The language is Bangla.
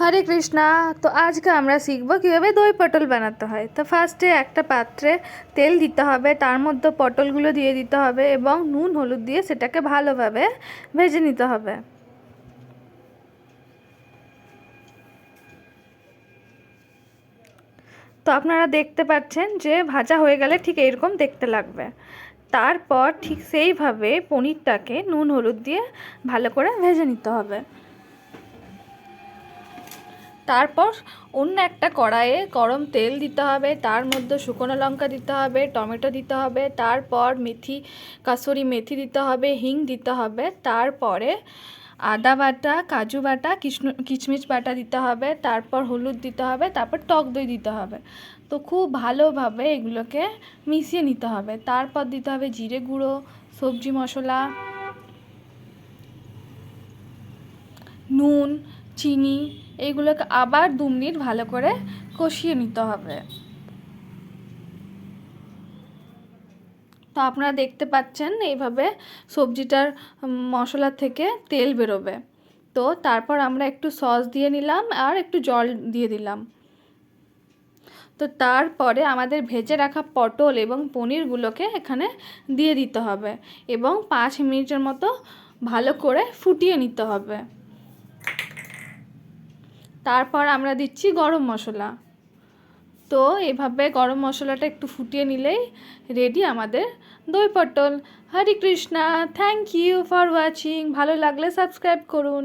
হরে কৃষ্ণা, তো আজকে আমরা শিখব কীভাবে দই পটল বানাতে হয়। তো ফার্স্টে একটা পাত্রে তেল দিতে হবে, তার মধ্যে পটলগুলো দিয়ে দিতে হবে এবং নুন, হলুদ দিয়ে সেটাকে ভালোভাবে ভেজে নিতে হবে। তো আপনারা দেখতে পাচ্ছেন যে ভাজা হয়ে গেলে ঠিক এরকম দেখতে লাগবে। তারপর ঠিক সেইভাবে পনিরটাকে নুন, হলুদ দিয়ে ভালো করে ভেজে নিতে হবে। তারপর অন্য একটা কড়াইয়ে গরম তেল দিতে হবে, তার মধ্যে শুকনো লঙ্কা দিতে হবে, টমেটো দিতে হবে, তারপর মেথি, কাসুরি মেথি দিতে হবে, হিং দিতে হবে, তারপরে আদা বাটা, কাজু বাটা কিচমিচ বাটা দিতে হবে, তারপর হলুদ দিতে হবে, তারপর টক দই দিতে হবে। তো খুব ভালোভাবে এগুলোকে মিশিয়ে নিতে হবে। তারপর দিতে হবে জিরে গুঁড়ো, সবজি মশলা, নুন, চিনি এইগুলোকে আবার দু মিনিট ভালো করে কষিয়ে নিতে হবে। তো আপনারা দেখতে পাচ্ছেন এইভাবে সবজিটার মশলা থেকে তেল বেরোবে। তো তারপর আমরা একটু সস দিয়ে নিলাম আর একটু জল দিয়ে দিলাম। তো তারপরে আমাদের ভেজে রাখা পটল এবং পনিরগুলোকে এখানে দিয়ে দিতে হবে এবং পাঁচ মিনিটের মতো ভালো করে ফুটিয়ে নিতে হবে। তারপর আমরা দিচ্ছি গরম মশলা। তো এভাবে গরম মশলাটা একটু ফুটিয়ে নিলেই রেডি আমাদের দই পটল। Hare Krishna thank you for watching ভালো লাগলে সাবস্ক্রাইব করুন।